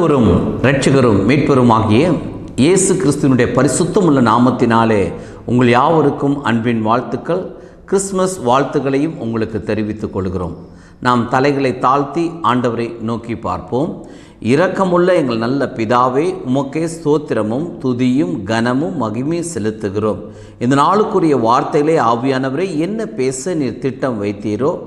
ஆண்டவரும் மீட்புரும் ஆகிய இயேசு கிறிஸ்துவனுடைய பரிசுத்தமுள்ள நாமத்தினாலே உங்கள் யாவருக்கும் அன்பின் வாழ்த்துக்கள் கிறிஸ்மஸ் வாழ்த்துக்களையும் உங்களுக்கு தெரிவித்துக் கொள்கிறோம். நாம் தலைகளை தாழ்த்தி ஆண்டவரை நோக்கி பார்ப்போம். இரக்கமுள்ள எங்கள் நல்ல பிதாவே உமக்கே ஸ்தோத்திரமும் துதியும் கனமும் மகிமையும் செலுத்துகிறோம். இந்த நாளுக்குரிய வார்த்தைகளே ஆவியானவரை என்ன பேச நீர் திட்டம் வைத்தீரோ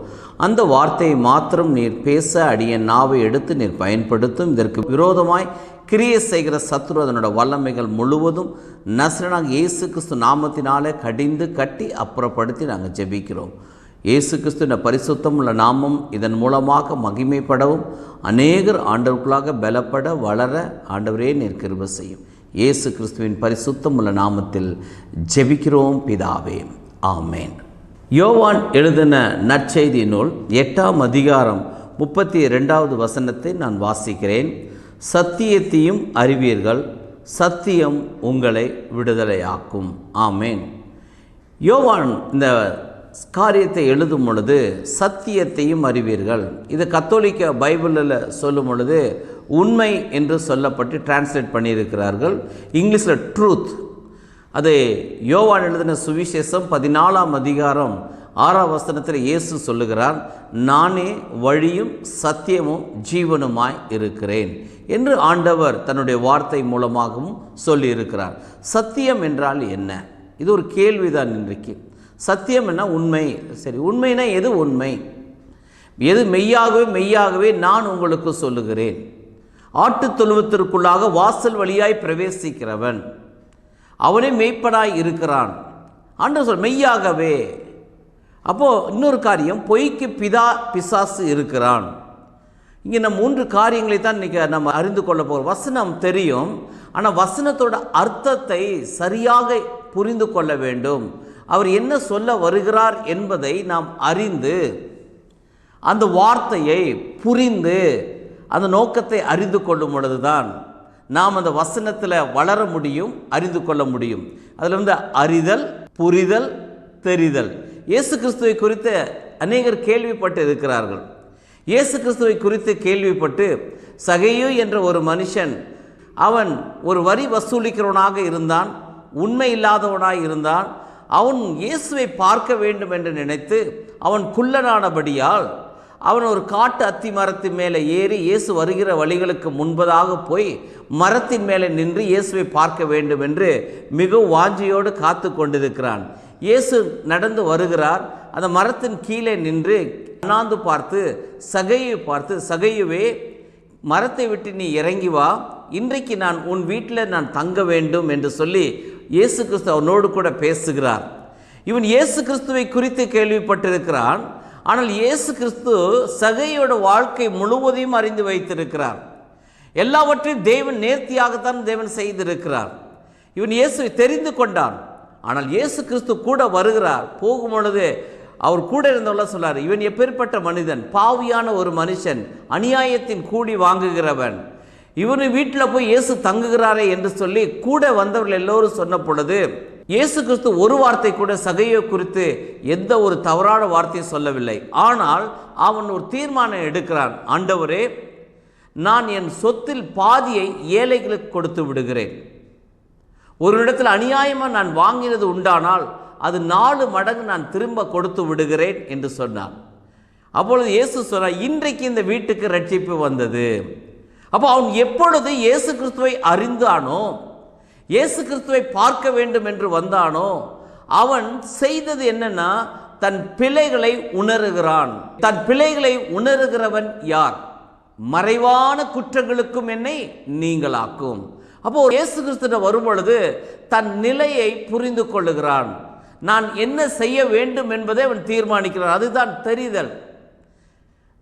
அந்த வார்த்தையை மாத்திரம் நீர் பேச அடிய நாவை எடுத்து நீர் பயன்படுத்தும். இதற்கு விரோதமாய் கிரியை செய்கிற சத்ரு அதனோட வல்லமைகள் முழுவதும் நசரனாக இயேசு கிறிஸ்து நாமத்தினாலே கடிந்து கட்டி அப்புறப்படுத்தி நாங்கள் ஜெபிக்கிறோம். இயேசு கிறிஸ்துவின் பரிசுத்தம் உள்ள நாமம் இதன் மூலமாக மகிமைப்படவும். அநேகர் ஆண்டவர்களாக பலப்பட வளர ஆண்டவரே நீர் கிருப செய்யும். இயேசு கிறிஸ்துவின் பரிசுத்தம் உள்ள நாமத்தில் ஜெபிக்கிறோம் பிதாவே. ஆமேன். யோவான் எழுதின நற்செய்தி நூல் எட்டாம் அதிகாரம் முப்பத்தி ரெண்டாவது வசனத்தை நான் வாசிக்கிறேன். சத்தியத்தையும் அறிவீர்கள் சத்தியம் உங்களை விடுதலையாக்கும். ஆமேன். யோவான் இந்த காரியத்தை எழுதும் பொழுது சத்தியத்தையும் அறிவீர்கள். இது கத்தோலிக்க பைபிளில் சொல்லும் பொழுது உண்மை என்று சொல்லப்பட்டு டிரான்ஸ்லேட் பண்ணியிருக்கிறார்கள். இங்கிலீஷில் ட்ரூத் அது யோவான் எழுதின சுவிசேஷம் பதினாலாம் அதிகாரம் ஆறாம் வசனத்தில் இயேசு சொல்லுகிறார் நானே வழியும் சத்தியமும் ஜீவனுமாய் இருக்கிறேன் என்று ஆண்டவர் தன்னுடைய வார்த்தை மூலமாகவும் சொல்லியிருக்கிறார். சத்தியம் என்றால் என்ன? இது ஒரு கேள்விதான் இன்றைக்கு. சத்தியம் என்ன? உண்மை. சரி உண்மைனா எது உண்மை? எது மெய்யாகவே மெய்யாகவே நான் உங்களுக்கு சொல்லுகிறேன். ஆட்டுத் தொழுவத்திற்குள்ளாக வாசல் வழியாய் பிரவேசிக்கிறவன். அவனே மெய்ப்படாய் இருக்கிறான். ஆண்டவர் சொல் மெய்யாகவே. அப்போது இன்னொரு காரியம் பொய்க்கு பிதா பிசாசு இருக்கிறான். இங்கே நம்ம மூன்று காரியங்களை தான் இன்றைக்கி நம்ம அறிந்து கொள்ள போகிறோம். வசனம் தெரியும். ஆனால் வசனத்தோட அர்த்தத்தை சரியாக புரிந்து கொள்ள வேண்டும். அவர் என்ன சொல்ல வருகிறார் என்பதை நாம் அறிந்து அந்த வார்த்தையை புரிந்து அந்த நோக்கத்தை அறிந்து கொள்ளும் பொழுதுதான் நாம் அந்த வசனத்தில் வளர முடியும் அறிந்து கொள்ள முடியும். அதில் வந்து அறிதல் புரிதல் தெரிதல். இயேசு கிறிஸ்துவை குறித்து அநேகர் கேள்விப்பட்டு இருக்கிறார்கள். இயேசு கிறிஸ்துவை குறித்து கேள்விப்பட்டு சகையு என்ற ஒரு மனுஷன் அவன் ஒரு வரி வசூலிக்கிறவனாக இருந்தான் உண்மை இல்லாதவனாக இருந்தான் அவன் இயேசுவை பார்க்க வேண்டும் என்று நினைத்து அவன் குள்ளனானபடியால் அவன் ஒரு காட்டு அத்தி மரத்தின் மேலே ஏறி இயேசு வருகிற வழிகளுக்கு முன்பதாக போய் மரத்தின் மேலே நின்று இயேசுவை பார்க்க வேண்டும் என்று மிகவும் வாஞ்சியோடு காத்து கொண்டிருக்கிறான். இயேசு நடந்து வருகிறார். அந்த மரத்தின் கீழே நின்று அண்ணாந்து பார்த்து சகையை பார்த்து சகையுவே மரத்தை விட்டு நீ இறங்கி வா. இன்றைக்கு நான் உன் வீட்டில் நான் தங்க வேண்டும் என்று சொல்லி இயேசு கிறிஸ்து அவனோடு கூட பேசுகிறார். இவன் இயேசு கிறிஸ்துவை குறித்து கேள்விப்பட்டிருக்கிறான். ஆனால் இயேசு கிறிஸ்து சகையோட வாழ்க்கை முழுவதையும் அறிந்து வைத்திருக்கிறார். எல்லாவற்றையும் தேவன் நேர்த்தியாகத்தான் தேவன் செய்திருக்கிறார். இவன் இயேசுவை தெரிந்து கொண்டான். ஆனால் இயேசு கிறிஸ்து கூட வருகிறார். போகும் பொழுது அவர் கூட இருந்தவள சொல்கிறார் இவன் எப்பேற்பட்ட மனிதன்? பாவியான ஒரு மனுஷன் அநியாயத்தின் கூடி வாங்குகிறவன். இவனு வீட்டில் போய் இயேசு தங்குகிறாரே என்று சொல்லி கூட வந்தவர்கள் எல்லோரும் சொன்ன பொழுது இயேசு கிறிஸ்து ஒரு வார்த்தை கூட சகையை குறித்து எந்த ஒரு தவறான வார்த்தையும் சொல்லவில்லை. ஆனால் அவன் ஒரு தீர்மானம் எடுக்கிறான். ஆண்டவரே நான் என் சொத்தில் பாதியை ஏழைகளுக்கு கொடுத்து விடுகிறேன். ஒரு இடத்துல அநியாயமாக நான் வாங்கினது உண்டானால் அது நாலு மடங்கு நான் திரும்ப கொடுத்து விடுகிறேன் என்று சொன்னான். அப்பொழுது இயேசு சொன்னார் இன்றைக்கு இந்த வீட்டுக்கு ரட்சிப்பு வந்தது. அப்போ அவன் எப்பொழுது இயேசு கிறிஸ்துவை அறிந்தானோ இயேசு கிறிஸ்துவை பார்க்க வேண்டும் என்று வந்தானோ அவன் செய்தது என்னன்னா தன் பிழைகளை உணர்கிறான். தன் பிழைகளை உணர்கிறவன் யார்? மறைவான குற்றங்களுக்கும் என்னை நீங்களாக்கும். அப்போ இயேசு கிறிஸ்துட வரும்பொழுது தன் நிலையை புரிந்து கொள்ளுகிறான். நான் என்ன செய்ய வேண்டும் என்பதை அவன் தீர்மானிக்கிறான். அதுதான் தெரிதல்.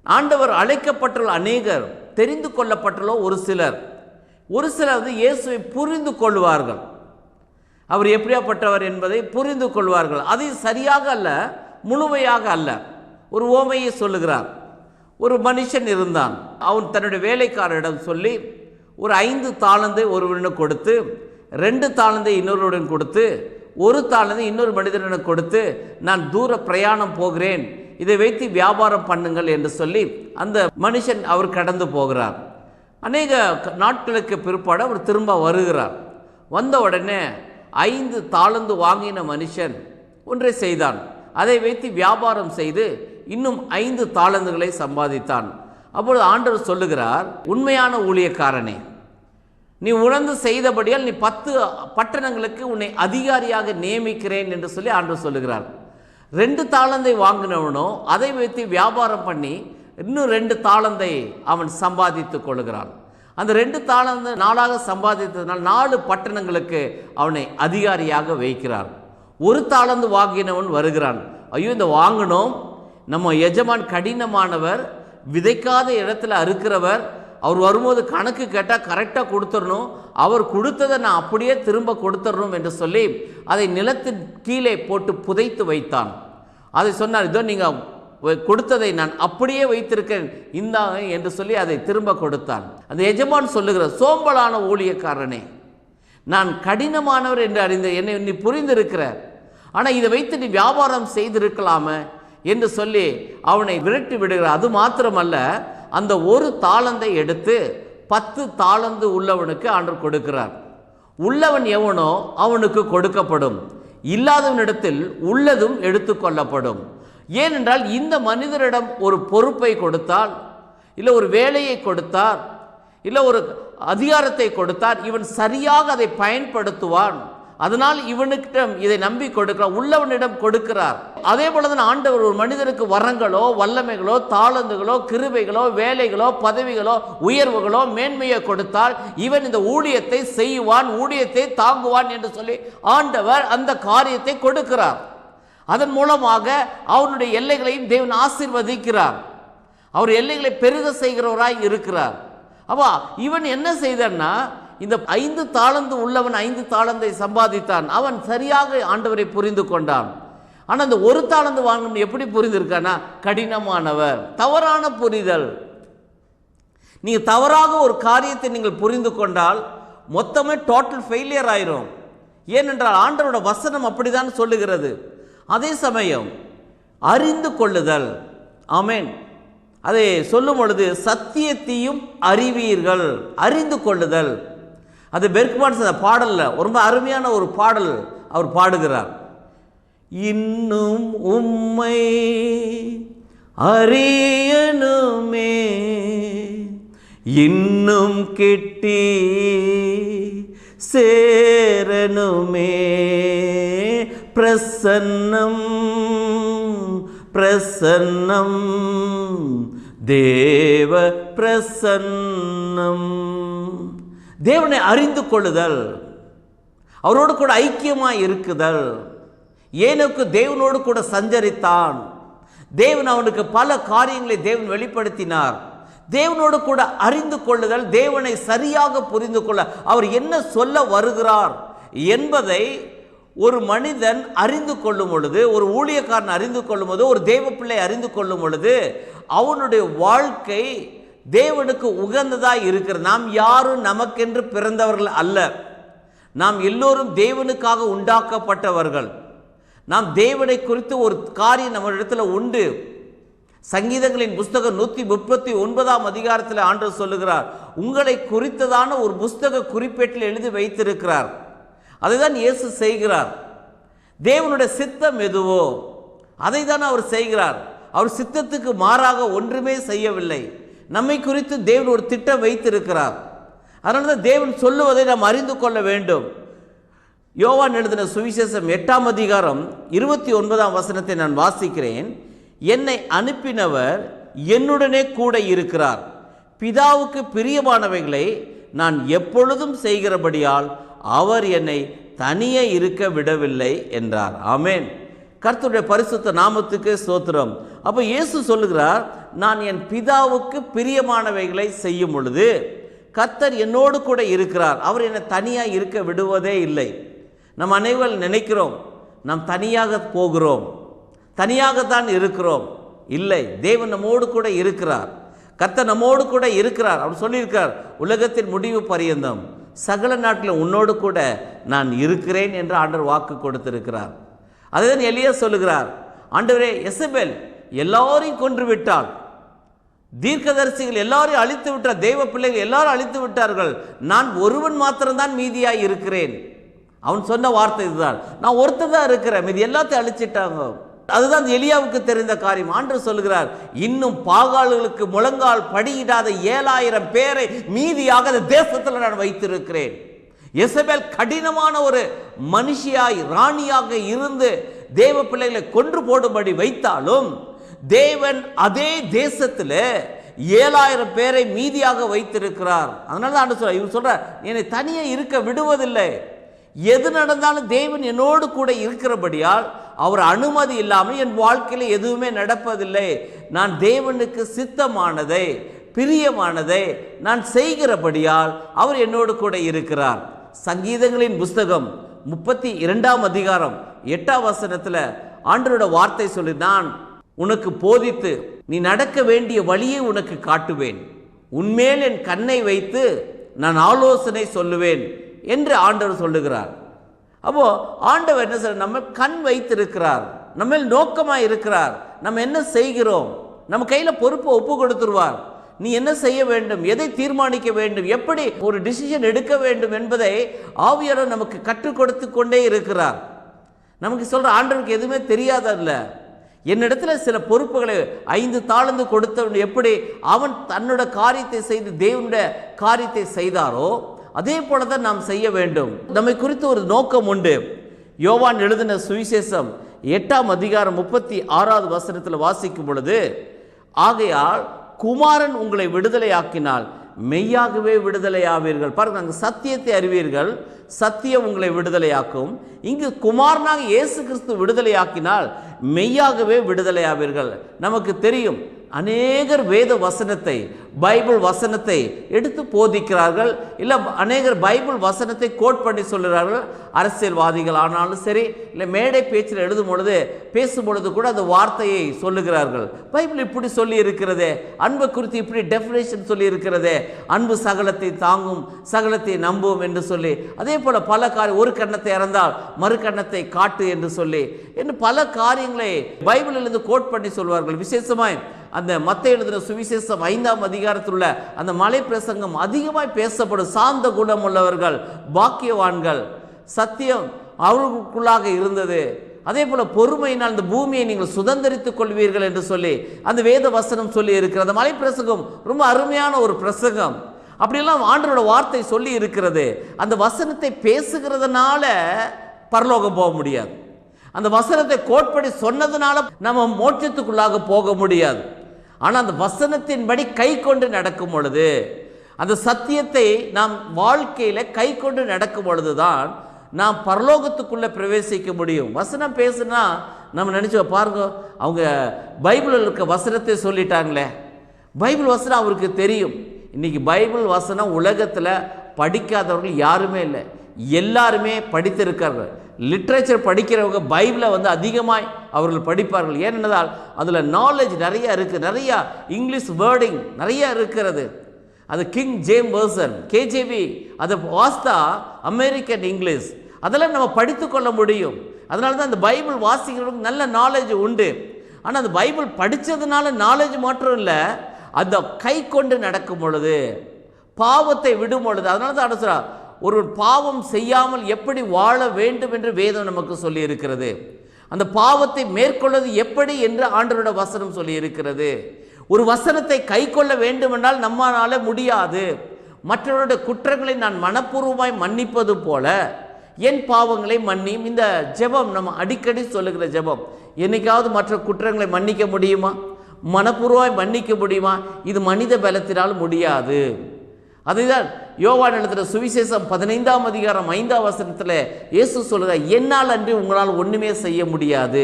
ஆண்டவர் அழைக்கப்பட்டுள்ள அநேகர் தெரிந்து கொள்ளப்பட்டுள்ள ஒரு சிலர். ஒரு சிலர் வந்து இயேசுவை புரிந்து கொள்வார்கள். அவர் எப்படியாப்பட்டவர் என்பதை புரிந்து கொள்வார்கள். அது சரியாக அல்ல முழுமையாக அல்ல. ஒரு ஓமையை சொல்லுகிறார். ஒரு மனுஷன் இருந்தான். அவன் தன்னுடைய வேலைக்காரரிடம் சொல்லி ஒரு ஐந்து தாளந்தை ஒருவனுக்கு கொடுத்து ரெண்டு தாளந்தை இன்னொருடன் கொடுத்து ஒரு தாளந்தை இன்னொரு மனிதனுக்கு கொடுத்து நான் தூர பிரயாணம் போகிறேன். இதை வைத்து வியாபாரம் பண்ணுங்கள் என்று சொல்லி அந்த மனுஷன் அவர் கடந்து போகிறார். அநேக நாட்களுக்கு பிற்பாடு அவர் திரும்ப வருகிறார். வந்த உடனே ஐந்து தாளந்து வாங்கின மனுஷன் ஒன்றை செய்தான். அதை வைத்து வியாபாரம் செய்து இன்னும் ஐந்து தாளந்துகளை சம்பாதித்தான். அப்பொழுது ஆண்டவர் சொல்லுகிறார் உண்மையான ஊழியக்காரனே நீ உணர்ந்து செய்தபடியால் நீ பத்து பட்டணங்களுக்கு உன்னை அதிகாரியாக நியமிக்கிறேன் என்று சொல்லி ஆண்டவர் சொல்லுகிறார். ரெண்டு தாளந்தை வாங்கினவனோ அதை வைத்து வியாபாரம் பண்ணி இன்னும் ரெண்டு தாளந்தை அவன் சம்பாதித்துக் கொள்கிறான். அந்த ரெண்டு தாளந்தை நாளாக சம்பாதித்ததுனால் நாலு பட்டணங்களுக்கு அவனை அதிகாரியாக வைக்கிறார் ஒரு தாளந்து வாங்கினவன் வருகிறான். ஐயோ இந்த வாங்கினோம். நம்ம எஜமான் கடினமானவர் விதைக்காத இடத்துல அறுக்கிறவர் அவர் வரும்போது கணக்கு கேட்டால் கரெக்டாக கொடுத்துடணும். அவர் கொடுத்ததை நான் அப்படியே திரும்ப கொடுத்துடணும் என்று சொல்லி அதை நிலத்தின் கீழே போட்டு புதைத்து வைத்தான். அதை சொன்னார் இதோ நீங்கள் கொடுத்ததை நான் அப்படியே வைத்திருக்கேன். இந்தாங்க என்று சொல்லி அதை திரும்ப கொடுத்தான். அந்த எஜமான் சொல்லுகிற சோம்பலான ஊழியக்காரனே நான் கடினமானவர் என்று அறிந்த என்னை நீ புரிந்திருக்கிற. ஆனால் இதை வைத்து நீ வியாபாரம் செய்திருக்கலாமே என்று சொல்லி அவனை விரட்டி விடுகிறார். அது மாத்திரமல்ல அந்த ஒரு தாளந்தை எடுத்து பத்து தாளந்து உள்ளவனுக்கு ஆண்டு கொடுக்கிறார். உள்ளவன் எவனோ அவனுக்கு கொடுக்கப்படும். இல்லாதவனிடத்தில் உள்ளதும் எடுத்துக்கொள்ளப்படும் ஏனென்றால் இந்த மனிதரிடம் ஒரு பொறுப்பை கொடுத்தால் இல்லை ஒரு வேலையை கொடுத்தார் இல்லை ஒரு அதிகாரத்தை கொடுத்தார் இவன் சரியாக அதை பயன்படுத்துவான். அதனால் இவனுக்கிடம் இதை நம்பி கொடுக்கிறார் உள்ளவனிடம் கொடுக்கிறார். அதே போலதான் ஆண்டவர் ஒரு மனிதனுக்கு வரங்களோ வல்லமைகளோ தாளந்துகளோ கிருபைகளோ வேலைகளோ பதவிகளோ உயர்வுகளோ மேன்மையை கொடுத்தால் இவன் இந்த ஊழியத்தை செய்வான் ஊழியத்தை தாங்குவான் என்று சொல்லி ஆண்டவர் அந்த காரியத்தை கொடுக்கிறார். அதன் மூலமாக அவனுடைய எல்லைகளையும் தேவன் ஆசீர்வதிக்கிறார். அவர் எல்லைகளை பெருக செய்கிறவராய் இருக்கிறார். அப்பா இவன் என்ன செய்தான்னா இந்த ஐந்து தாளந்து உள்ளவன் ஐந்து தாளந்தை சம்பாதித்தான். அவன் சரியாக ஆண்டவரை புரிந்து கொண்டான். ஆனால் இந்த ஒரு தாளந்து வாங்கணும் எப்படி புரிந்திருக்கானா கடினமானவர். தவறான புரிதல். நீங்கள் தவறாக ஒரு காரியத்தை நீங்கள் புரிந்து கொண்டால் மொத்தமே டோட்டல் ஃபெயிலியர் ஆயிரும். ஏனென்றால் ஆண்டவரோட வசனம் அப்படிதான் சொல்லுகிறது. அதே சமயம் அறிந்து கொள்ளுதல். ஆமென். அதை சொல்லும் பொழுது சத்தியத்தையும் அறிவீர்கள். அறிந்து கொள்ளுதல். அது பெர்க்மான்ஸ் அந்த பாடலில் ரொம்ப அருமையான ஒரு பாடல் அவர் பாடுகிறார். இன்னும் உம்மை அறியணுமே இன்னும் கிட்டி சேரணுமே பிரசன்னம் பிரசன்னம் தேவ பிரசன்னம். தேவனை அறிந்து கொள்ளுதல் அவரோடு கூட ஐக்கியமாக இருக்குதல். ஏனுக்கு தேவனோடு கூட சஞ்சரித்தான். தேவன் அவனுக்கு பல காரியங்களை தேவன் வெளிப்படுத்தினார். தேவனோடு கூட அறிந்து கொள்ளுதல் தேவனை சரியாக புரிந்து கொள்ள. அவர் என்ன சொல்ல வருகிறார் என்பதை ஒரு மனிதன் அறிந்து கொள்ளும் பொழுது ஒரு ஊழியக்காரன் அறிந்து கொள்ளும் பொழுது ஒரு தேவ பிள்ளை அறிந்து கொள்ளும் பொழுது அவனுடைய வாழ்க்கை தேவனுக்கு உகந்ததாக இருக்கிறது நாம் யாரும் நமக்கென்று பிறந்தவர்கள் அல்ல. நாம் எல்லோரும் தேவனுக்காக உண்டாக்கப்பட்டவர்கள். நாம் தேவனை குறித்து ஒரு காரியம் நம்ம உண்டு. சங்கீதங்களின் புஸ்தகம் நூற்றி முப்பத்தி ஒன்பதாம் அதிகாரத்தில் ஆண்டு சொல்லுகிறார் உங்களை குறித்ததான ஒரு புஸ்தக குறிப்பேட்டில் எழுதி வைத்திருக்கிறார். அதைதான் இயேசு செய்கிறார். தேவனுடைய சித்தம் எதுவோ அதை தான் அவர் செய்கிறார். அவர் சித்தத்துக்கு மாறாக ஒன்றுமே செய்யவில்லை. நம்மை குறித்து தேவன் ஒரு திட்டம் வைத்திருக்கிறார். அதனால தான் தேவன் சொல்லுவதை நாம் அறிந்து கொள்ள வேண்டும். யோவான் எழுதின சுவிசேஷம் எட்டாம் அதிகாரம் இருபத்தி ஒன்பதாம் வசனத்தை நான் வாசிக்கிறேன். என்னை அனுப்பினவர் என்னுடனே கூட இருக்கிறார். பிதாவுக்கு பிரியமானவைகளை நான் எப்பொழுதும் செய்கிறபடியால் அவர் என்னை தனியே இருக்க விடவில்லை என்றார். ஆமேன். கர்த்தருடைய பரிசுத்த நாமத்துக்கு ஸ்தோத்திரம். அப்போ இயேசு சொல்லுகிறார் நான் என் பிதாவுக்கு பிரியமானவைகளை செய்யும் பொழுது கர்த்தர் என்னோடு கூட இருக்கிறார். அவர் என்னை தனியாக இருக்க விடுவதே இல்லை. நம் அனைவரும் நினைக்கிறோம் நாம் தனியாக போகிறோம். தனியாகத்தான் இருக்கிறோம். இல்லை தேவன் நம்மோடு கூட இருக்கிறார். கர்த்தர் நம்மோடு கூட இருக்கிறார். அவர் சொல்லியிருக்கார் உலகத்தின் முடிவு பரியந்தம். சகல நாட்டில் உன்னோடு கூட நான் இருக்கிறேன் என்று ஆண்டர் வாக்கு கொடுத்திருக்கிறார். அதுதான் எலியா சொல்லுகிறார். ஆண்டவரே எசபெல் எல்லாரையும் கொன்று விட்டாள் தீர்க்கதரிசிகள் எல்லாரையும் அழித்து விட்டார். தெய்வ பிள்ளைகள் எல்லாரும் அழித்து விட்டார்கள். நான் ஒருவன் மாத்திரம்தான் மீதியாக இருக்கிறேன். அவன் சொன்ன வார்த்தை இதுதான். நான் ஒருத்தர் தான் இருக்கிறேன். மீதி எல்லாத்தையும் அழிச்சிட்டாங்க. அதுதான் எலியாவுக்கு தெரிந்த காரியம். ஆண்டு சொல்கிறார் இன்னும் பாகாளுகளுக்கு முழங்கால் படியிடாத ஏழாயிரம் பேரை மீதியாக அந்த தேசத்தில் நான் வைத்திருக்கிறேன். எசபேல் கடினமான ஒரு மனுஷியாய் ராணியாக இருந்து தேவ பிள்ளைகளை கொன்று போடும்படி வைத்தாலும் தேவன் அதே தேசத்தில் ஏழாயிரம் பேரை மீதியாக வைத்திருக்கிறார். அதனால தான் சொல்ற இவர் சொல்றார் என்னை தனியே இருக்க விடுவதில்லை. எது நடந்தாலும் தேவன் என்னோடு கூட இருக்கிறபடியால் அவர் அனுமதி இல்லாமல் என் வாழ்க்கையில் எதுவுமே நடப்பதில்லை. நான் தேவனுக்கு சித்தமானதை பிரியமானதை நான் செய்கிறபடியால் அவர் என்னோடு கூட இருக்கிறார். சங்கீதங்களின் புஸ்தகம் முப்பத்தி இரண்டாம் அதிகாரம் எட்டாம் வசனத்தில் ஆண்டரோட வார்த்தை சொல்லி நான் உனக்கு போதித்து நீ நடக்க வேண்டிய வழியை உனக்கு காட்டுவேன். உன்மேல் என் கண்ணை வைத்து நான் ஆலோசனை சொல்லுவேன் என்று ஆண்டவர் சொல்லுகிறார். அப்போ ஆண்டவர் என்ன சொல்ற நம்ம கண் வைத்திருக்கிறார். நம்ம நோக்கமாக இருக்கிறார். நம்ம என்ன செய்கிறோம்? நம்ம கையில் பொறுப்பை ஒப்பு கொடுத்துருவார். நீ என்ன செய்ய வேண்டும்? எதை தீர்மானிக்க வேண்டும்? எப்படி ஒரு டிசிஷன் எடுக்க வேண்டும் என்பதை ஆவியாரர் நமக்கு கற்றுக் கொடுத்து கொண்டே இருக்கிறார். நமக்கு சொல்கிற ஆண்டவருக்கு எதுவுமே தெரியாதல்ல. என்னிடத்தில் சில பொறுப்புகளை ஐந்து தாழ்ந்து கொடுத்தவன் எப்படி அவன் தன்னோட காரியத்தை செய்து தேவனுடைய காரியத்தை செய்தாரோ அதே போல தான் நாம் செய்ய வேண்டும். நம்மை குறித்து ஒரு நோக்கம் உண்டு. யோவான் எழுதின சுவிசேஷம் எட்டாம் அதிகாரம் முப்பத்தி ஆறாவது வசனத்தில் வாசிக்கும் பொழுது ஆகையால் குமாரன் உங்களை விடுதலையாக்கினால் மெய்யாகவே விடுதலை ஆவீர்கள் பாருங்க அங்கே சத்தியத்தை அறிவீர்கள். சத்தியம் உங்களை விடுதலையாக்கும். இங்கு குமாரனாக இயேசு கிறிஸ்து விடுதலையாக்கினால் மெய்யாகவே விடுதலை ஆவீர்கள் நமக்கு தெரியும் அநேகர் வேத வசனத்தை பைபிள் வசனத்தை எடுத்து போதிக்கிறார்கள். இல்லை அநேகர் பைபிள் வசனத்தை கோட் பண்ணி சொல்கிறார்கள் அரசியல்வாதிகள் ஆனாலும் சரி இல்லை மேடை பேச்சில் எழுதும் பொழுது பேசும் பொழுது கூட அந்த வார்த்தையை சொல்லுகிறார்கள். பைபிள் இப்படி சொல்லி இருக்கிறதே அன்பு குறித்து இப்படி டெஃபினேஷன் சொல்லி இருக்கிறதே அன்பு சகலத்தை தாங்கும் சகலத்தை நம்பும் என்று சொல்லி அதே போல் பல காரியம் ஒரு கண்ணத்தை இறந்தால் மறு கண்ணத்தை காட்டு என்று சொல்லி என்று பல காரியங்களை பைபிளிலிருந்து கோட் பண்ணி சொல்வார்கள். விசேஷமாய் அந்த மத்த எழுதுகிற சுவிசேஷம் ஐந்தாம் அதிகாரத்தில் உள்ள அந்த மலை பிரசங்கம் அதிகமாய் பேசப்படும் சாந்த குணம் உள்ளவர்கள் பாக்கியவான்கள் சத்தியம் அவர்களுக்குள்ளாக இருந்தது. அதே போல பொறுமையினால் இந்த பூமியை நீங்கள் சுதந்திரித்துக் கொள்வீர்கள் என்று சொல்லி அந்த வேத வசனம் சொல்லி இருக்கிற அந்த மலை பிரசங்கம் ரொம்ப அருமையான ஒரு பிரசங்கம். அப்படியெல்லாம் ஆண்டரோட வார்த்தை சொல்லி இருக்கிறது. அந்த வசனத்தை பேசுகிறதுனால பரலோகம் போக முடியாது. அந்த வசனத்தை கோட்படி சொன்னதுனால நம்ம மோட்சத்துக்குள்ளாக போக முடியாது. ஆனால் அந்த வசனத்தின்படி கை கொண்டு நடக்கும் பொழுது அந்த சத்தியத்தை நாம் வாழ்க்கையில் கை கொண்டு நடக்கும் பொழுதுதான் நாம் பரலோகத்துக்குள்ளே பிரவேசிக்க முடியும். வசனம் பேசுனா நம்ம நினச்சி பாருங்க அவங்க பைபிளில் இருக்க வசனத்தை சொல்லிட்டாங்களே. பைபிள் வசனம் அவருக்கு தெரியும். இன்றைக்கி பைபிள் வசனம் உலகத்தில் படிக்காதவர்கள் யாருமே இல்லை. எல்லாருமே படித்திருக்கார்கள் லிட்ரேச்சர் படிக்கிறவங்க பைபிளை வந்து அதிகமாக அவர்கள் படிப்பார்கள். ஏனென்றால் அதில் நாலேஜ் நிறையா இருக்குது நிறையா இங்கிலீஷ் வேர்டிங் நிறையா இருக்கிறது. அது கிங் ஜேம் வேர்சன் கேஜேபி அதை வாஸ்தா அமெரிக்கன் இங்கிலீஷ் அதெல்லாம் நம்ம படித்து கொள்ள முடியும். அதனால தான் அந்த பைபிள் வாசிக்கிறவங்களுக்கு நல்ல நாலேஜ் உண்டு. ஆனால் அந்த பைபிள் படித்ததுனால நாலேஜ் மாத்திரம் இல்லை. அந்த கை கொண்டு நடக்கும் பொழுது பாவத்தை விடும் பொழுது அதனால தான் அனுசரா ஒரு பாவம் செய்யாமல் எப்படி வாழ வேண்டும் என்று வேதம் நமக்கு சொல்லி இருக்கிறது அந்த பாவத்தை மேற்கொள்வது எப்படி என்று ஆண்டவரோட வசனம் சொல்லி இருக்கிறது ஒரு வசனத்தை கை கொள்ள வேண்டுமென்றால் நம்மளால முடியாது. மற்றவருடைய குற்றங்களை நான் மனப்பூர்வமாய் மன்னிப்பது போல என் பாவங்களை மன்னியும். இந்த ஜெபம் நம்ம அடிக்கடி சொல்லுகிற ஜெபம். என்னைக்காவது மற்ற குற்றங்களை மன்னிக்க முடியுமா? மனப்பூர்வமாய் மன்னிக்க முடியுமா? இது மனித பலத்தினால் முடியாது. அதுதான் யோவான் எழுதுகிற சுவிசேஷம் பதினைந்தாம் அதிகாரம் ஐந்தாம் வசனத்தில் இயேசு சொல்கிறார் என்னால் அன்றி உங்களால் ஒன்றுமே செய்ய முடியாது.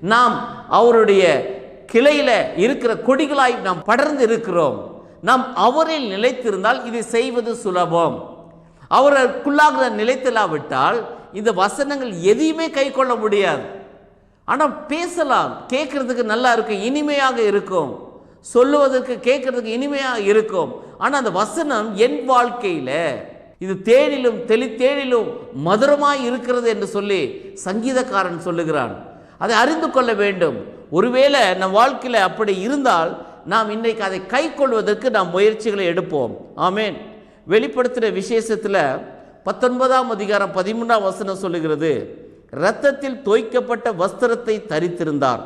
நாம் அவருடைய கிளையில் இருக்கிற கொடிகளாய் நாம் படர்ந்து இருக்கிறோம். நாம் அவரில் நிலைத்திருந்தால் இதை செய்வது சுலபம். அவருக்குள்ளாக நிலைத்தில்லாவிட்டால் இந்த வசனங்கள் எதையுமே கை கொள்ள முடியாது. ஆனால் பேசலாம் கேட்கறதுக்கு நல்லா இருக்கும் இனிமையாக இருக்கும். சொல்லுவதற்கு கேட்கறதுக்கு இனிமையாக இருக்கும். ஆனால் அந்த வசனம் என் வாழ்க்கையில் இது தேனிலும் தெளித்தேனிலும் மதுரமாய் இருக்கிறது என்று சொல்லி சங்கீதக்காரன் சொல்லுகிறான். அதை அறிந்து கொள்ள வேண்டும். ஒருவேளை நம் வாழ்க்கையில் அப்படி இருந்தால் நாம் இன்றைக்கு அதை கை கொள்வதற்கு நாம் முயற்சிகளை எடுப்போம். ஆமேன். வெளிப்படுத்தின விசேஷத்தில் பத்தொன்பதாம் அதிகாரம் பதிமூன்றாம் வசனம் சொல்லுகிறது. இரத்தத்தில் தோய்க்கப்பட்ட வஸ்திரத்தை தரித்திருந்தார்.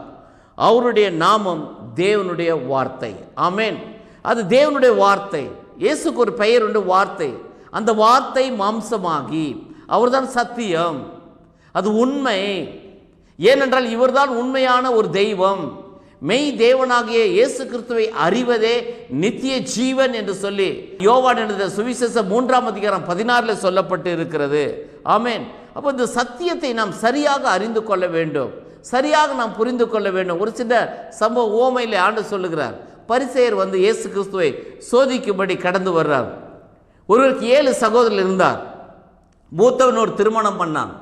அவருடைய நாமம் தேவனுடைய வார்த்தை. ஆமேன். அது தேவனுடைய வார்த்தை. இயேசுக்கு ஒரு பெயர் உண்டு வார்த்தை. அந்த வார்த்தை மாம்சமாகி அவர்தான் சத்தியம். அது உண்மை. ஏனென்றால் இவர்தான் உண்மையான ஒரு தெய்வம். மெய் தேவனாகிய இயேசு கிறிஸ்துவை அறிவதே நித்திய ஜீவன் என்று சொல்லி யோவான் எழுத சுவிசேஷ மூன்றாம் அதிகாரம் பதினாறில் சொல்லப்பட்டு இருக்கிறது. ஆமேன். அப்போ இந்த சத்தியத்தை நாம் சரியாக அறிந்து கொள்ள வேண்டும். சரியாக நாம் புரிந்து கொள்ள வேண்டும். ஒரு சின்ன சம்பவ ஓமையில் ஆண்டு சொல்லுகிறார். பரிசெயர் வந்து இயேசு கிறிஸ்துவை சோதிக்கும்படி கடந்து வர்றார். ஒருவருக்கு ஏழு சகோதரர் இருந்தார். மூத்தவன் ஒரு திருமணம் பண்ணான்.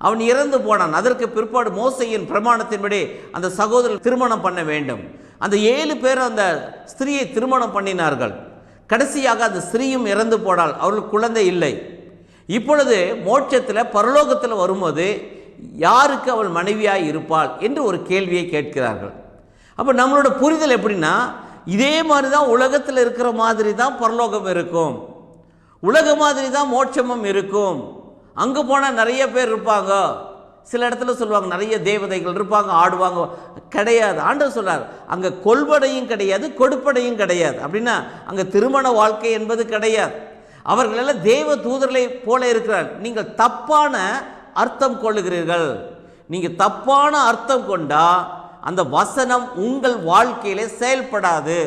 அவன் இறந்து போனான். அதற்கு பிற்பாடு மோசையின் பிரமாணத்தின்படி அந்த சகோதரர் திருமணம் பண்ண வேண்டும். அந்த ஏழு பேர் அந்த ஸ்திரீயை திருமணம் பண்ணினார்கள். கடைசியாக அந்த ஸ்திரீயும் இறந்து போனால் அவர்களுக்கு குழந்தை இல்லை. இப்பொழுது மோட்சத்தில் பரலோகத்தில் வரும்போது யாருக்கு அவள் மனைவியாய் இருப்பாள் என்று ஒரு கேள்வியை கேட்கிறார்கள். அப்போ நம்மளோட புரிதல் எப்படின்னா இதே மாதிரி தான் உலகத்தில் இருக்கிற மாதிரி தான் பரலோகம் இருக்கும். உலக மாதிரி தான் மோட்சமும் இருக்கும். அங்கே போனால் நிறைய பேர் இருப்பாங்க. சில இடத்துல சொல்லுவாங்க நிறைய தேவதைகள் இருப்பாங்க ஆடுவாங்க. கிடையாது. ஆண்டவர் சொல்கிறார் அங்கே கொள்படையும் கிடையாது கொடுப்படையும் கிடையாது. அப்படின்னா அங்கே திருமண வாழ்க்கை என்பது கிடையாது. அவர்களெல்லாம் தேவ தூதர்களை போல இருக்கிறார். நீங்கள் தப்பான அர்த்தம் கொள்ளுகிறீர்கள். நீங்கள் தப்பான அர்த்தம் கொண்டால் அந்த வசனம் உங்கள் வாழ்க்கையிலே செயல்படாது.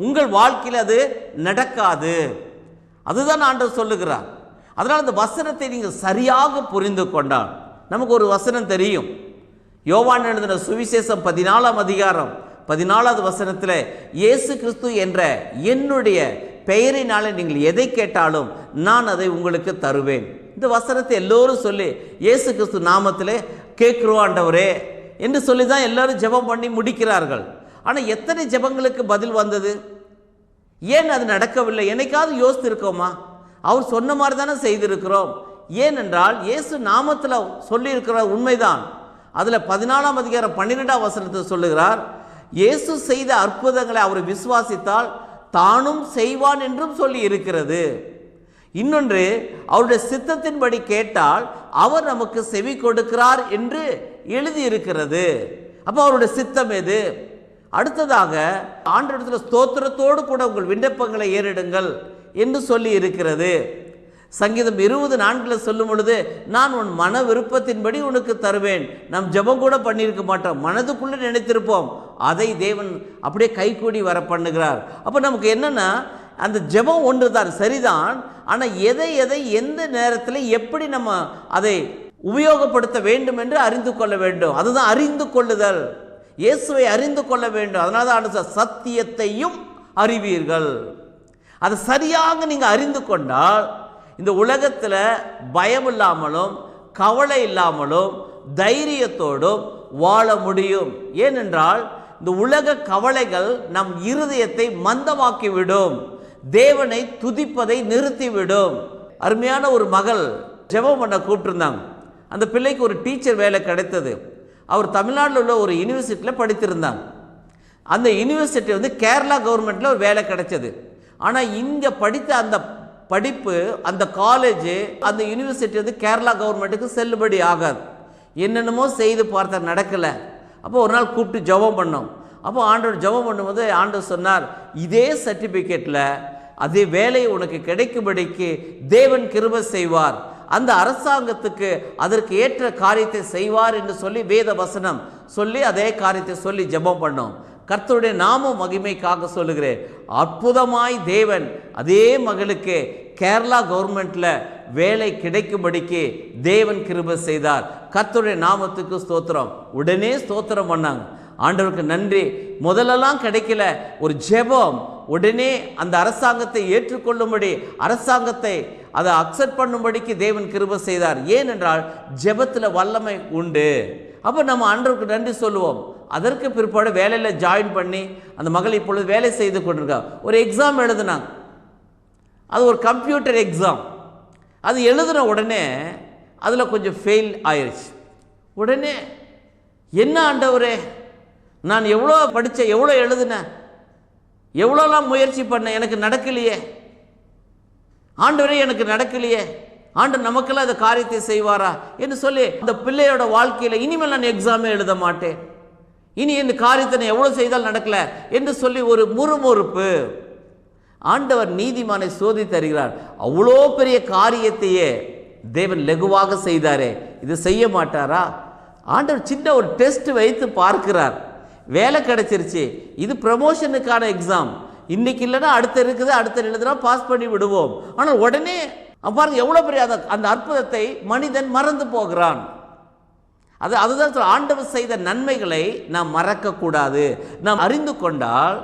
உங்கள் வாழ்க்கையில் அது நடக்காது. அதுதான் ஆண்டவர் சொல்லுகிறார். அதனால் அந்த வசனத்தை நீங்கள் சரியாக புரிந்து கொண்டால் நமக்கு ஒரு வசனம் தெரியும். யோவான் எழுதின சுவிசேஷம் பதினாலாம் அதிகாரம் பதினாலாவது வசனத்தில் இயேசு கிறிஸ்து என்ற என்னுடைய பெயரினாலே நீங்கள் எதை கேட்டாலும் நான் அதை உங்களுக்கு தருவேன். இந்த வசனத்தை எல்லோரும் சொல்லி இயேசு கிறிஸ்து நாமத்திலே கேட்குறோம் ஆண்டவரே. என்று சொல்லி தான் எல்லாரும் ஜெபம் பண்ணி முடிக்கிறார்கள். ஆனால் எத்தனை ஜெபங்களுக்கு பதில் வந்தது? ஏன் அது நடக்கவில்லை? என்னைக்காவது யோசித்திருக்கோமா அவர் சொன்ன மாதிரி தானே செய்திருக்கிறோம். ஏனென்றால் இயேசு நாமத்தில் சொல்லியிருக்கிற உண்மைதான். அதில் பதினாலாம் அதிகாரம் பன்னிரெண்டாம் வசனத்தை சொல்லுகிறார் இயேசு செய்த அற்புதங்களை அவர் விசுவாசித்தால் தானும் செய்வான் என்றும் சொல்லி இருக்கிறது இன்னொன்று அவருடைய சித்தத்தின்படி கேட்டால் அவர் நமக்கு செவி கொடுக்கிறார் என்று எழுதியிருக்கிறது. அப்போ அவருடைய சித்தம் எது? அடுத்ததாக ஆண்டிடத்தில் ஸ்தோத்திரத்தோடு கூட உங்கள் விண்ணப்பங்களை ஏறிடுங்கள் என்று சொல்லி இருக்கிறது சங்கீதம் இருபது நான்கில் சொல்லும் பொழுது நான் உன் மன விருப்பத்தின்படி உனக்கு தருவேன். நம் ஜெபம் கூட பண்ணியிருக்க மாட்டோம். மனதுக்குள்ளே நினைத்திருப்போம். அதை தேவன் அப்படியே கைகூடி வர பண்ணுகிறார் அப்போ நமக்கு என்னென்னா அந்த ஜெபம் ஒன்று தான் சரிதான். ஆனால் எதை எதை எந்த நேரத்தில் எப்படி நம்ம அதை உபயோகப்படுத்த வேண்டும் என்று அறிந்து கொள்ள வேண்டும். அதுதான் அறிந்து கொள்ளுதல். இயேசுவை அறிந்து கொள்ள வேண்டும். அதனால தான் சத்தியத்தையும் அறிவீர்கள். அதை சரியாக நீங்கள் அறிந்து கொண்டால் இந்த உலகத்தில் பயம் இல்லாமலும் கவலை இல்லாமலும் தைரியத்தோடும் வாழ முடியும். ஏனென்றால் இந்த உலக கவலைகள் நம் இருதயத்தை மந்தமாக்கிவிடும். தேவனை துதிப்பதை நிறுத்திவிடும். அருமையான ஒரு மகள் ஜெபம் பண்ண கூப்பிட்டுருந்தாங்க. அந்த பிள்ளைக்கு ஒரு டீச்சர் வேலை கிடைத்தது. அவர் தமிழ்நாட்டில் உள்ள ஒரு யூனிவர்சிட்டியில் படித்திருந்தாங்க. அந்த யூனிவர்சிட்டி வந்து கேரளா கவர்மெண்ட்டில் ஒரு வேலை கிடைச்சது. ஆனால் இங்கே படித்த அந்த படிப்பு அந்த காலேஜ் அந்த யூனிவர்சிட்டி வந்து கேரளா கவர்மெண்ட்டுக்கு செல்லுபடி ஆகாது. என்னென்னமோ செய்து பார்த்தா நடக்கலை. அப்போ ஒரு நாள் கூப்பிட்டு ஜெபம் பண்ணோம். அப்போ ஆண்டவர் ஜெபம் பண்ணும்போது ஆண்டவர் சொன்னார் இதே சர்டிஃபிகேட்டில் அதே வேலை உனக்கு கிடைக்கும்படிக்கு தேவன் கிருப செய்வார். அந்த அரசாங்கத்துக்கு அதற்கு ஏற்ற காரியத்தை செய்வார் என்று சொல்லி வேத வசனம் சொல்லி அதே காரியத்தை சொல்லி ஜெபம் பண்ணோம். கர்த்தருடைய நாம மகிமைக்காக சொல்லுகிறேன். அற்புதமாய் தேவன் அதே மகளுக்கு கேரளா கவர்மெண்ட்ல வேலை கிடைக்கும்படிக்கு தேவன் கிருப செய்தார். கர்த்தருடைய நாமத்துக்கு ஸ்தோத்திரம். உடனே ஸ்தோத்திரம் பண்ணாங்க. ஆண்டவருக்கு நன்றி. முதல்லலாம் கிடைக்கல. ஒரு ஜெபம் உடனே அந்த அரசாங்கத்தை ஏற்றுக்கொள்ளும்படி அரசாங்கத்தை அதை அக்செப்ட் பண்ணும்படிக்கு தேவன் கிருப செய்தார். ஏனென்றால் ஜெபத்தில் வல்லமை உண்டு. அப்போ நம்ம அன்றருக்கு நன்றி சொல்லுவோம். அதற்கு பிற்பாடு வேலையில் ஜாயின் பண்ணி அந்த மகள் இப்பொழுது வேலை செய்து கொண்டிருக்கா. ஒரு எக்ஸாம் எழுதுனாங்க அது ஒரு கம்ப்யூட்டர் எக்ஸாம் அது எழுதின உடனே அதில் கொஞ்சம் ஃபெயில் ஆயிடுச்சு உடனே என்ன ஆண்டவரே நான் எவ்வளோ படித்தேன் எவ்வளோ எழுதினேன்? எவ்வளோலாம் முயற்சி பண்ண எனக்கு நடக்கலையே? ஆண்டவரே எனக்கு நடக்கலையே? ஆண்டு நமக்கெல்லாம் இந்த காரியத்தை செய்வாரா? என்று சொல்லி அந்த பிள்ளையோட வாழ்க்கையில் இனிமேல் நான் எக்ஸாமே எழுத மாட்டேன். இனி இந்த காரியத்தை நான் எவ்வளோ செய்தால் நடக்கல என்று சொல்லி ஒரு முறுமுறுப்பு. ஆண்டவர் நீதிமானை சோதி தருகிறார். அவ்வளோ பெரிய காரியத்தையே தேவன் லெகுவாக செய்தாரே. இது செய்ய மாட்டாரா? ஆண்டவர் சின்ன ஒரு டெஸ்ட் வைத்து பார்க்கிறார். வேலை கிடச்சிருச்சு. இது ப்ரமோஷனுக்கான எக்ஸாம் இன்னைக்கு இல்லைன்னா அடுத்த இருக்குது அடுத்த எழுதுனா பாஸ் பண்ணி விடுவோம். ஆனால் உடனே பாருங்க எவ்வளோ பெரிய அந்த அந்த அற்புதத்தை மனிதன் மறந்து போகிறான். அது அதுதான் ஆண்டவர் செய்த நன்மைகளை நாம் மறக்கக்கூடாது. நாம் அறிந்து கொண்டால்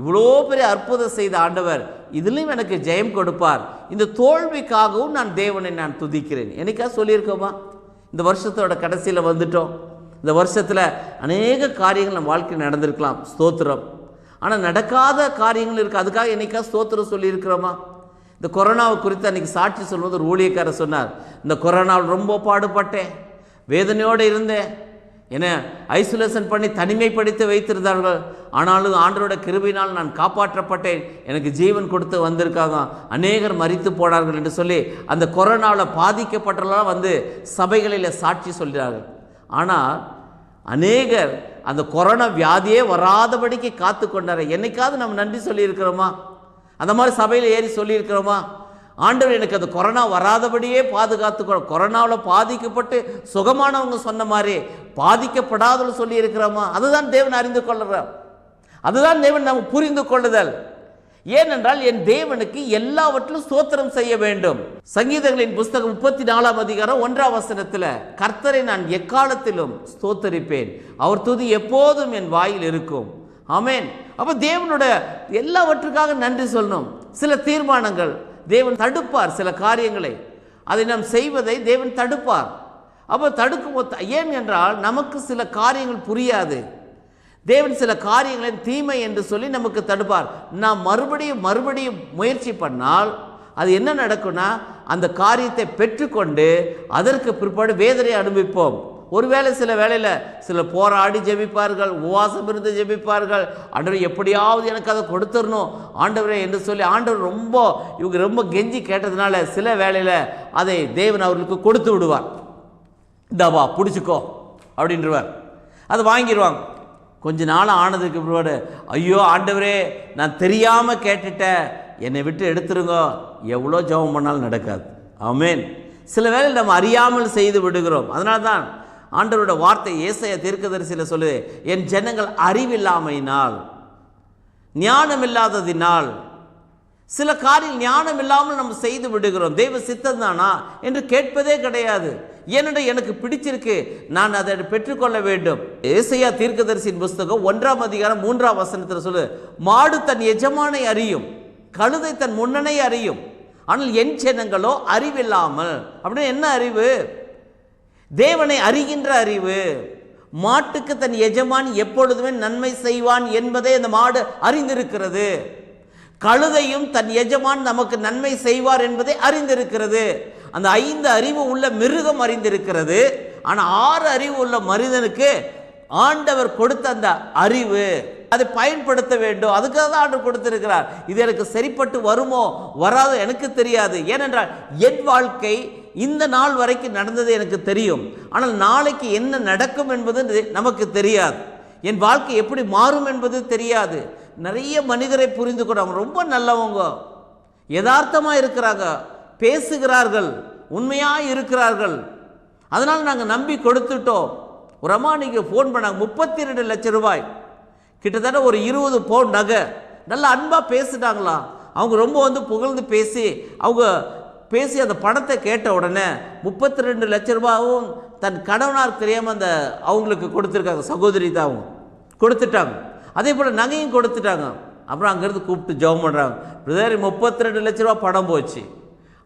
இவ்வளோ பெரிய அற்புதம் செய்த ஆண்டவர் இதுலையும் எனக்கு ஜெயம் கொடுப்பார். இந்த தோல்விக்காகவும் நான் தேவனை நான் துதிக்கிறேன். என்னைக்கா சொல்லியிருக்கோமா? இந்த வருஷத்தோட கடைசியில் வந்துட்டோம். இந்த வருஷத்தில் அநேக காரியங்கள் நம்ம வாழ்க்கையில் நடந்திருக்கலாம். ஸ்தோத்திரம். ஆனால் நடக்காத காரியங்கள் இருக்குது அதுக்காக என்றைக்காக ஸ்தோத்திரம் சொல்லியிருக்கிறோமா? இந்த கொரோனாவை குறித்து அன்றைக்கி சாட்சி சொல்வது ஒரு ஊழியக்காரர் சொன்னார். இந்த கொரோனாவில் ரொம்ப பாடுபட்டேன். வேதனையோடு இருந்தேன். என ஐசோலேஷன் பண்ணி தனிமைப்படுத்தி வைத்திருந்தார்கள். ஆனாலும் ஆண்டரோட கிருபையினால் நான் காப்பாற்றப்பட்டேன். எனக்கு ஜீவன் கொடுத்து வந்திருக்காங்க. அநேகர் மறித்து போனார்கள் என்று சொல்லி அந்த கொரோனாவில் பாதிக்கப்பட்டவர்களாம் வந்து சபைகளில் சாட்சி சொல்கிறார்கள். ஆனால் அநேகர் அந்த கொரோனா வியாதியே வராதபடிக்கு காத்து கொண்டார். என்னைக்காவது நம்ம நன்றி சொல்லியிருக்கிறோமா? அந்த மாதிரி சபையில் ஏறி சொல்லியிருக்கிறோமா? ஆண்டவர் எனக்கு அந்த கொரோனா வராதபடியே பாதுகாத்து கொரோனாவில் பாதிக்கப்பட்டு சுகமானவங்க சொன்ன மாதிரி பாதிக்கப்படாதவங்க சொல்லியிருக்கிறோமா? அதுதான் தேவன் அறிந்து கொள்ளுறோம் அதுதான் தேவன் நம்ம புரிந்து கொள்ளுதல். ஏனென்றால் என் தேவனுக்கு எல்லாவற்றிலும் ஸ்தோத்திரம் செய்ய வேண்டும். சங்கீதங்களின் புஸ்தகம் முப்பத்தி நாலாம் அதிகாரம் ஒன்றாம் வசனத்தில் கர்த்தரை நான் எக்காலத்திலும் ஸ்தோத்தரிப்பேன். அவர் துதி எப்போதும் என் வாயில் இருக்கும். அமேன் அப்போ தேவனோட எல்லாவற்றுக்காக நன்றி சொல்லணும். சில தீர்மானங்கள் தேவன் தடுப்பார் சில காரியங்களை. அதை நாம் செய்வதை தேவன் தடுப்பார். அப்போ தடுக்கும் ஏன் என்றால் நமக்கு சில காரியங்கள் புரியாது. தேவன் சில காரியங்களின் தீமை என்று சொல்லி நமக்கு தடுப்பார். நாம் மறுபடியும் மறுபடியும் முயற்சி பண்ணால் அது என்ன நடக்கும்னா அந்த காரியத்தை பெற்றுக்கொண்டு அதற்கு பிற்பாடு வேதனை அனுபவிப்போம். ஒருவேளை சில வேளையில் சில போராடி ஜெபிப்பார்கள் உவாசம் இருந்து ஜெபிப்பார்கள் ஆண்டவர் எப்படியாவது எனக்கு அதை கொடுத்துடணும். ஆண்டவரே என்று சொல்லி ஆண்டவர் ரொம்ப இவங்க ரொம்ப கெஞ்சி கேட்டதுனால சில வேளையில் அதை தேவன் அவர்களுக்கு கொடுத்து விடுவார். இந்தாவா பிடிச்சிக்கோ அப்படின்றவர். அதை வாங்கிடுவாங்க. கொஞ்ச நாள் ஆனதுக்கு பிற்பாடு ஐயோ ஆண்டவரே நான் தெரியாமல் கேட்டுட்டேன். என்னை விட்டு எடுத்துருங்க. எவ்வளோ ஜெபம் பண்ணாலும் நடக்காது. ஆமேன். சில வேளை நம்ம அறியாமல் செய்து விடுகிறோம். அதனால தான் ஆண்டவரோட வார்த்தை ஏசைய தீர்க்கதரிசியில் சொல்லுது என் ஜனங்கள் அறிவில்லாமையினால் ஞானம் இல்லாததினால் சில காரியம் ஞானம் இல்லாமல் நம்ம செய்து விடுகிறோம். தெய்வ சித்தம் தானா என்று கேட்பதே கிடையாது. ஏனென்றால் எனக்கு பிடிச்சிருக்கு. நான் அதை பெற்றுக்கொள்ள வேண்டும். ஏசையா தீர்க்கதரிசியின் புஸ்தகம் ஒன்றாம் அதிகாரம் மூன்றாம் வசனத்தில் சொல்லு மாடு தன் எஜமானை அறியும் கழுதை தன் முன்னனை அறியும். ஆனால் என் ஜனங்களோ அறிவில்லாமல். அப்படின்னு என்ன அறிவு? தேவனை அறிகின்ற அறிவு. மாட்டுக்கு தன் எஜமான் எப்பொழுதுமே நன்மை செய்வான் என்பதை அந்த மாடு அறிந்திருக்கிறது. கழுதையும் தன் எஜமான் நமக்கு நன்மை செய்வார் என்பதை அறிந்திருக்கிறது. அந்த ஐந்து அறிவு உள்ள மிருகம் அறிந்திருக்கிறது. ஆனால் ஆறு அறிவு உள்ள மனிதனுக்கு ஆண்டவர் கொடுத்த அந்த அறிவு அதை பயன்படுத்த வேண்டும். அதுக்காக தான் ஆண்டு கொடுத்திருக்கிறார். இது எனக்கு சரிப்பட்டு வருமோ வராதோ எனக்கு தெரியாது. ஏனென்றால் என் வாழ்க்கை இந்த நாள் வரைக்கும் நடந்தது எனக்கு தெரியும். ஆனால் நாளைக்கு என்ன நடக்கும் என்பது நமக்கு தெரியாது. என் வாழ்க்கை எப்படி மாறும் என்பது தெரியாது. நிறைய மனிதரை புரிந்து கொண்டு அவங்க ரொம்ப நல்லவங்க. யதார்த்தமாக இருக்கிறாங்க. பேசுகிறார்கள் உண்மையாக இருக்கிறார்கள். அதனால் நாங்கள் நம்பி கொடுத்துட்டோம். ஒரு அம்மா நீங்கள் ஃபோன் பண்ணாங்க முப்பத்தி ரெண்டு லட்சம் ரூபாய். கிட்டத்தட்ட ஒரு இருபது பவுன் நகை. நல்லா அன்பாக பேசிட்டாங்களா? அவங்க ரொம்ப வந்து புகழ்ந்து பேசி அவங்க பேசி அந்த பணத்தை கேட்ட உடனே முப்பத்தி ரெண்டு லட்ச ரூபாவும் தன் கணவனார் தெரியாமல் அந்த அவங்களுக்கு கொடுத்துருக்காங்க சகோதரி தான் அவங்க கொடுத்துட்டாங்க. அதே போல் நகையும் கொடுத்துட்டாங்க. அப்புறம் அங்கேருந்து கூப்பிட்டு ஜெபம் பண்ணுறாங்க பிரதேரி முப்பத்தி ரெண்டு லட்ச ரூபா பணம் போச்சு.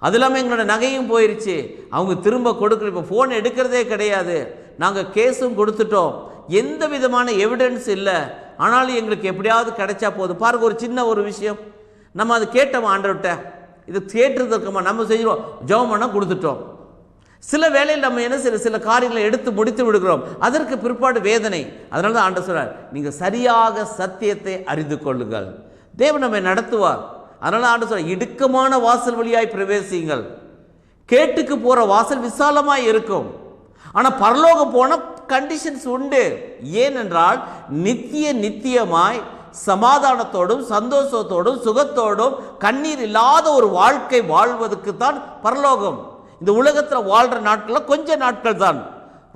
அது இல்லாமல் எங்களோட நகையும் போயிருச்சு. அவங்க திரும்ப கொடுக்கல. இப்போ ஃபோன் எடுக்கிறதே கிடையாது. நாங்கள் கேஸும் கொடுத்துட்டோம். எந்த விதமான எவிடன்ஸ் இல்லை. ஆனாலும் எங்களுக்கு எப்படியாவது கிடைச்சா போதும். பாருங்க ஒரு சின்ன ஒரு விஷயம். நம்ம அது கேட்டோம் ஆண்டவர்கிட்ட? இது கேட்டுருக்கோமா நம்ம செஞ்சிருவோம் ஜெபம் பண்ணால் கொடுத்துட்டோம். சில வேளையில் நம்ம என்ன சில சில காரியங்களை எடுத்து முடித்து விடுகிறோம். அதற்கு பிற்பாடு வேதனை. அதனால தான் ஆண்ட சொல்கிறார் நீங்கள் சரியாக சத்தியத்தை அறிந்து கொள்ளுங்கள். தேவன் நம்மை நடத்துவார். அதனால் ஆண்டு சொல்ல இடுக்கமான வாசல் வழியாய் பிரவேசிங்கள் கேட்டுக்கு போகிற வாசல் விசாலமாக இருக்கும். ஆனால் பரலோகம் போன கண்டிஷன்ஸ் உண்டு. ஏனென்றால் நித்திய நித்தியமாய் சமாதானத்தோடும் சந்தோஷத்தோடும் சுகத்தோடும் கண்ணீர் இல்லாத ஒரு வாழ்க்கை வாழ்வதற்கு தான் பரலோகம். இந்த உலகத்தில் வாழ்கிற நாட்களில் கொஞ்ச நாட்கள் தான்.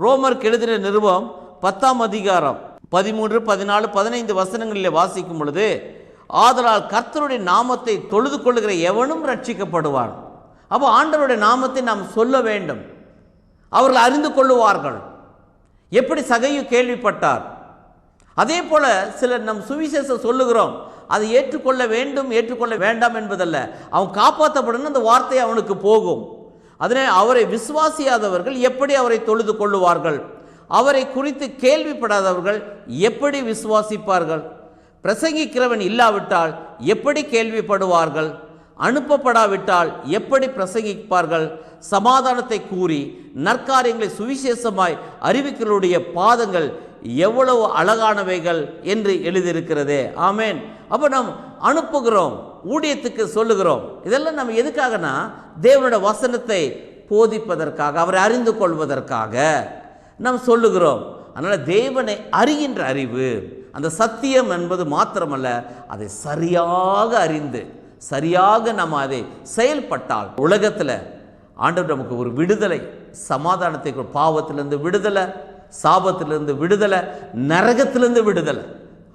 ரோமருக்கு எழுதின நிறுவம் பத்தாம் அதிகாரம் பதிமூன்று பதினாலு பதினைந்து வசனங்களில் வாசிக்கும் பொழுது ஆதலால் கர்த்தருடைய நாமத்தை தொழுது கொள்ளுகிற எவனும் ரட்சிக்கப்படுவான் அப்போ ஆண்டவருடைய நாமத்தை நாம் சொல்ல வேண்டும். அவர்கள் அறிந்து கொள்ளுவார்கள். எப்படி சகையு கேள்விப்பட்டார்? அதே போல சிலர் நம் சுவிசேஷம் சொல்லுகிறோம். அதை ஏற்றுக்கொள்ள வேண்டும் ஏற்றுக்கொள்ள வேண்டாம் என்பதல்ல. அவன் காப்பாற்றப்படணும் அந்த வார்த்தை அவனுக்கு போகும். அதனை அவரை விசுவாசியாதவர்கள் எப்படி அவரை தொழுது கொள்ளுவார்கள்? அவரை குறித்து கேள்விப்படாதவர்கள் எப்படி விசுவாசிப்பார்கள்? பிரசங்கிக்கிறவன் இல்லாவிட்டால் எப்படி கேள்விப்படுவார்கள்? அனுப்பப்படாவிட்டால் எப்படி பிரசங்கிப்பார்கள்? சமாதானத்தை கூறி நற்காரியங்களை சுவிசேஷமாய் அறிவிக்கிறவருடைய பாதங்கள் எவ்வளவு அழகானவைகள் என்று எழுதியிருக்கிறதே. ஆமேன். அப்போ நாம் அனுப்புகிறோம் ஊழியத்துக்கு சொல்லுகிறோம். இதெல்லாம் நம்ம எதுக்காகனா? தேவனோட வசனத்தை போதிப்பதற்காக அவரை அறிந்து கொள்வதற்காக. நாம் சொல்லுகிறோம் அதனால் தேவனை அறிகின்ற அறிவு. அந்த சத்தியம் என்பது மாத்திரமல்ல அதை சரியாக அறிந்து சரியாக நம்ம அதை செயல்பட்டால் உலகத்தில் ஆண்டவர் நமக்கு ஒரு விடுதலை சமாதானத்தை பாவத்திலிருந்து விடுதலை சாபத்திலிருந்து விடுதலை நரகத்திலிருந்து விடுதலை.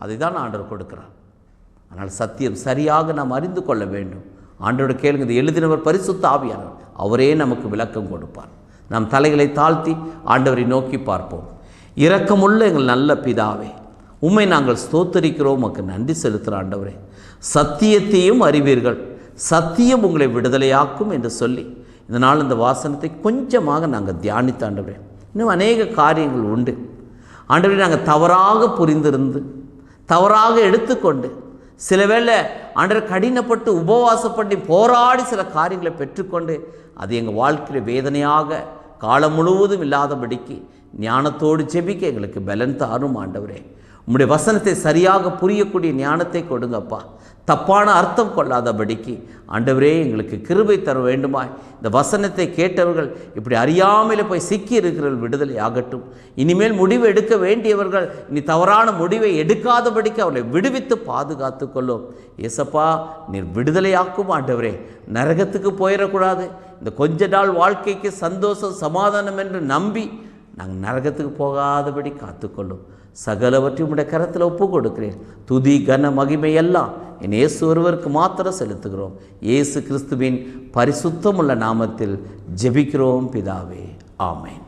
அதை தான் ஆண்டவர் கொடுக்கிறார். ஆனால் சத்தியம் சரியாக நாம் அறிந்து கொள்ள வேண்டும். ஆண்டோட கேளுங்க இது எழுதினவர் பரிசுத்த ஆவியானவர் அவரே நமக்கு விளக்கம் கொடுப்பார். நாம் தலைகளை தாழ்த்தி ஆண்டவரை நோக்கி பார்ப்போம். இரக்கமுள்ள எங்கள் நல்ல பிதாவே உம்மை நாங்கள் ஸ்தோத்தரிக்கிறோம் உமக்கு நன்றி செலுத்துகிற ஆண்டவரே. சத்தியத்தையும் அறிவீர்கள். சத்தியம் உங்களை விடுதலையாக்கும் என்று சொல்லி இதனால் இந்த வாசனத்தை கொஞ்சமாக நாங்கள் தியானித்த ஆண்டவரே. இன்னும் அநேக காரியங்கள் உண்டு. ஆண்டவரே நாங்கள் தவறாக புரிந்திருந்து தவறாக எடுத்துக்கொண்டு சில வேளை ஆண்டவர் கடினப்பட்டு உபவாசப்பட்டு போராடி சில காரியங்களை பெற்றுக்கொண்டு அது எங்கள் வாழ்க்கையில் வேதனையாக காலம் முழுவதும் இல்லாதபடிக்கு ஞானத்தோடு செபிக்க எங்களுக்கு பலன் தாரும் ஆண்டவரே. உம்முடைய வசனத்தை சரியாக புரியக்கூடிய ஞானத்தை கொடுங்கப்பா. தப்பான அர்த்தம் கொள்ளாதபடிக்கு ஆண்டவரே எங்களுக்கு கிருபை தர வேண்டுமா இந்த வசனத்தை கேட்டவர்கள் இப்படி அறியாமலே போய் சிக்கி இருக்கிறவர்கள் விடுதலை ஆகட்டும். இனிமேல் முடிவு எடுக்க வேண்டியவர்கள் இனி தவறான முடிவை எடுக்காதபடிக்கு அவர்களை விடுவித்து பாதுகாத்து கொள்ளும். ஏசப்பா நீர் விடுதலையாக்கும் ஆண்டவரே. நரகத்துக்கு போயிடக்கூடாது. இந்த கொஞ்ச நாள் வாழ்க்கைக்கு சந்தோஷம் சமாதானம் என்று நம்பி நாங்கள் நரகத்துக்கு போகாதபடி காத்துக்கொள்ளும் சகலவற்றையும் உடைய கரத்தில் ஒப்பு கொடுக்கிறேன் துதி கன மகிமை எல்லாம் என் இயேசு ஒருவருக்கு மாத்திரம் செலுத்துகிறோம். இயேசு கிறிஸ்துவின் பரிசுத்தமுள்ள நாமத்தில் ஜெபிக்கிறோம் பிதாவே. ஆமேன்.